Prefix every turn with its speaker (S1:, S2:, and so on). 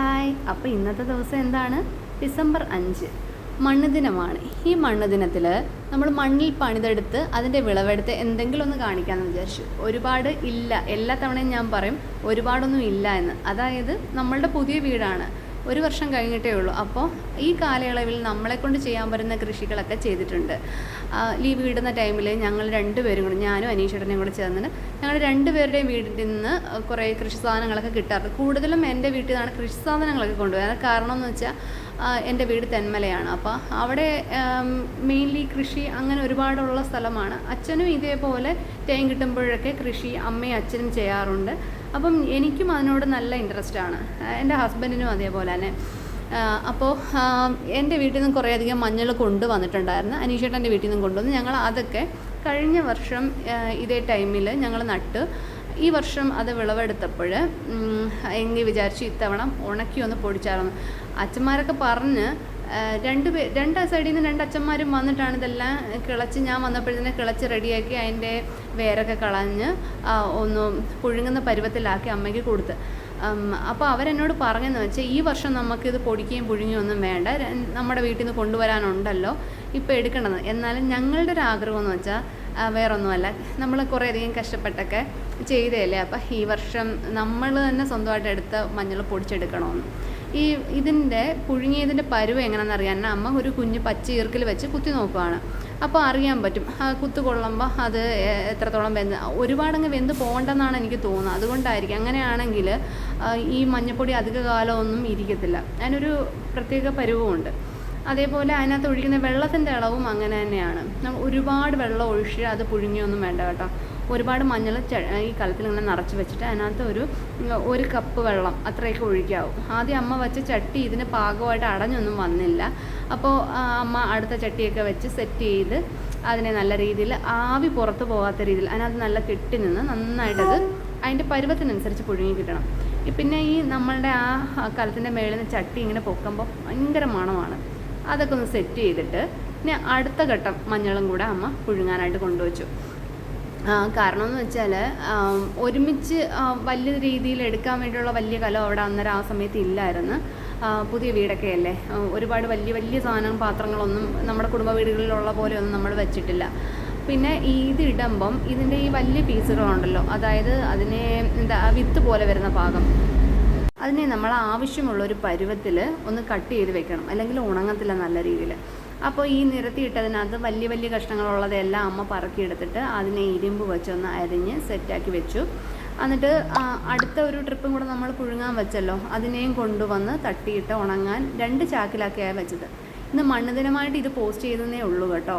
S1: Hi. അപ്പോൾ ഇന്നത്തെ ദിവസം എന്താണ്? ഡിസംബർ അഞ്ച്. മണ്ണ് ദിനമാണ് ഈ മണ്ണ് ദിനത്തിൽ നമ്മൾ മണ്ണിൽ പണിതെടുത്ത് അതിന്റെ വിളവെടുത്ത് എന്തെങ്കിലും ഒന്ന് കാണിക്കാമെന്ന് വിചാരിച്ചു. ഒരുപാട് ഇല്ല. എല്ലാ തവണയും ഞാൻ പറയും ഒരുപാടൊന്നും ഇല്ല എന്ന്. അതായത് നമ്മളുടെ പുതിയ വീടാണ്. ഒരു വർഷം കഴിഞ്ഞിട്ടേ ഉള്ളൂ. അപ്പോൾ ഈ കാലയളവിൽ നമ്മളെക്കൊണ്ട് ചെയ്യാൻ പറ്റുന്ന കൃഷികളൊക്കെ ചെയ്തിട്ടുണ്ട്. ലീവ് വിടുന്ന ടൈമിൽ ഞങ്ങൾ രണ്ടുപേരും കൂടി ഞാനും അനീഷേട്ടനെയും കൂടെ ചേർന്നിട്ട് ഞങ്ങൾ രണ്ടുപേരുടെയും വീട്ടിൽ നിന്ന് കുറേ കൃഷി സാധനങ്ങളൊക്കെ കിട്ടാറുണ്ട്. കൂടുതലും എന്റെ വീട്ടിൽ നിന്നാണ് കൃഷി സാധനങ്ങളൊക്കെ കൊണ്ടുപോയത്. കാരണം എന്ന് വെച്ചാൽ എന്റെ വീട് തെന്മലയാണ്. അപ്പോൾ അവിടെ മെയിൻലി കൃഷി അങ്ങനെ ഒരുപാടുള്ള സ്ഥലമാണ്. അച്ഛനും ഇതേപോലെ തേൻ കിട്ടുമ്പോഴൊക്കെ കൃഷി അമ്മയും അച്ഛനും ചെയ്യാറുണ്ട്. അപ്പം എനിക്കും അതിനോട് നല്ല ഇൻട്രസ്റ്റ് ആണ്. എന്റെ ഹസ്ബൻഡിനും അതേപോലെ. തന്നെ അപ്പോൾ എന്റെ വീട്ടിൽ നിന്ന് കുറേയധികം മഞ്ഞൾ കൊണ്ടുവന്നിട്ടുണ്ടായിരുന്നു. അനീഷേട്ടന്റെ വീട്ടിൽ നിന്നും കൊണ്ടുവന്ന്. ഞങ്ങൾ അതൊക്കെ കഴിഞ്ഞ വർഷം ഇതേ ടൈമിൽ ഞങ്ങൾ നട്ട്. ഈ വർഷം അത് വിളവെടുത്തപ്പോൾ എങ്കിൽ വിചാരിച്ചു ഇത്തവണ ഉണക്കി ഒന്ന് പൊടിച്ചായിരുന്നു അച്ഛന്മാരൊക്കെ പറഞ്ഞ് രണ്ട് പേ രണ്ട് സൈഡിൽ നിന്ന് രണ്ട് അച്ഛന്മാരും വന്നിട്ടാണ് ഇതെല്ലാം കിളച്ച് ഞാൻ വന്നപ്പോഴത്തേനെ കിളച്ച് റെഡിയാക്കി അതിന്റെ വേരൊക്കെ കളഞ്ഞ് ഒന്ന് പുഴുങ്ങുന്ന പരുവത്തിലാക്കി അമ്മയ്ക്ക് കൊടുത്ത്. അപ്പോൾ അവരെന്നോട് പറഞ്ഞെന്ന് വെച്ചാൽ ഈ വർഷം നമുക്കിത് പൊടിക്കുകയും ഒന്നും വേണ്ട. നമ്മുടെ വീട്ടിൽ നിന്ന് കൊണ്ടുവരാനുണ്ടല്ലോ ഇപ്പോൾ എടുക്കേണ്ടത് എന്നാലും ഞങ്ങളുടെ ഒരു ആഗ്രഹം എന്ന് വെച്ചാൽ വേറൊന്നുമല്ല. നമ്മൾ കുറേയധികം കഷ്ടപ്പെട്ടൊക്കെ ചെയ്തതല്ലേ? അപ്പം ഈ വർഷം നമ്മൾ തന്നെ സ്വന്തമായിട്ട് എടുത്ത മഞ്ഞൾ പൊടിച്ചെടുക്കണമെന്ന് ഈ ഇതിന്റെ പുഴുങ്ങിയതിന്റെ പരുവ് എങ്ങനെയാണെന്ന് അറിയാൻ അമ്മ ഒരു കുഞ്ഞ് പച്ചീർക്കിൽ വെച്ച് കുത്തി നോക്കുകയാണ് അപ്പോൾ അറിയാൻ പറ്റും. കുത്തു കൊള്ളുമ്പോൾ അത് എത്രത്തോളം വെന്ത് ഒരുപാടങ്ങ് വെന്ത് പോകണ്ടെന്നാണ് എനിക്ക് തോന്നുന്നത്. അതുകൊണ്ടായിരിക്കും. അങ്ങനെയാണെങ്കിൽ ഈ മഞ്ഞപ്പൊടി അധിക കാലമൊന്നും ഇരിക്കത്തില്ല. അതിനൊരു പ്രത്യേക പരുവമുണ്ട്. അതേപോലെ അതിനകത്ത് ഒഴിക്കുന്ന വെള്ളത്തിന്റെ അളവും അങ്ങനെ തന്നെയാണ്. ഒരുപാട് വെള്ളം ഒഴിച്ച് അത് പുഴുങ്ങിയൊന്നും വേണ്ട കേട്ടോ. ഒരുപാട് മഞ്ഞൾ ഈ കലത്തിൽ ഇങ്ങനെ നിറച്ച് വെച്ചിട്ട് അതിനകത്ത് ഒരു ഒരു കപ്പ് വെള്ളം അത്രയൊക്കെ ഒഴിക്കാവും. ആദ്യം അമ്മ വെച്ച ചട്ടി ഇതിന് പാകമായിട്ട് അടഞ്ഞൊന്നും വന്നില്ല. അപ്പോൾ അമ്മ അടുത്ത ചട്ടിയൊക്കെ വെച്ച് സെറ്റ് ചെയ്ത് അതിനെ നല്ല രീതിയിൽ ആവി പുറത്ത് പോകാത്ത രീതിയിൽ അതിനകത്ത് നല്ല കെട്ടി നിന്ന് നന്നായിട്ടത് അതിന്റെ പരുവത്തിനനുസരിച്ച് പുഴുങ്ങി കിട്ടണം. പിന്നെ ഈ നമ്മളുടെ ആ കലത്തിന്റെ മേളിൽ നിന്ന് ചട്ടി ഇങ്ങനെ പൊക്കുമ്പോൾ ഭയങ്കര മണമാണ്. അതൊക്കെ ഒന്ന് സെറ്റ് ചെയ്തിട്ട് പിന്നെ അടുത്ത ഘട്ടം മഞ്ഞളും കൂടെ അമ്മ പുഴുങ്ങാനായിട്ട് കൊണ്ടുവച്ചു. കാരണം എന്ന് വെച്ചാൽ ഒരുമിച്ച് വലിയ രീതിയിൽ എടുക്കാൻ വേണ്ടിയുള്ള വലിയ കലം അവിടെ അന്നേരം ആ സമയത്ത് ഇല്ലായിരുന്നു. പുതിയ വീടൊക്കെ അല്ലേ ഒരുപാട് വലിയ വലിയ സാധനം പാത്രങ്ങളൊന്നും നമ്മുടെ കുടുംബ വീടുകളിലുള്ള പോലെയൊന്നും നമ്മൾ വെച്ചിട്ടില്ല. പിന്നെ ഇത് ഇടുമ്പം ഇതിന്റെ ഈ വലിയ പീസുകളുണ്ടല്ലോ അതായത് അതിനെ എന്താ വിത്ത് പോലെ വരുന്ന ഭാഗം അതിനെ നമ്മൾ ആവശ്യമുള്ള ഒരു പരുവത്തിൽ ഒന്ന് കട്ട് ചെയ്ത് വെക്കണം അല്ലെങ്കിൽ ഉണങ്ങത്തില്ല നല്ല രീതിയിൽ. അപ്പോൾ ഈ നിരത്തിയിട്ടതിനകത്ത് വലിയ വലിയ കഷ്ണങ്ങളുള്ളതെല്ലാം അമ്മ പറക്കിയെടുത്തിട്ട് അതിനെ ഇരുമ്പ് വെച്ചൊന്ന് അരിഞ്ഞ് സെറ്റാക്കി വെച്ചു. എന്നിട്ട് അടുത്ത ഒരു ട്രിപ്പും കൂടെ നമ്മൾ പുഴുങ്ങാൻ വെച്ചല്ലോ. അതിനെയും കൊണ്ടുവന്ന് തട്ടിയിട്ട് ഉണങ്ങാൻ രണ്ട് ചാക്കിലാക്കിയാണ് വെച്ചത്. ഇന്ന് മണ്ണ് ദിനമായിട്ട് ഇത് പോസ്റ്റ് ചെയ്തതേ ഉള്ളൂ കേട്ടോ.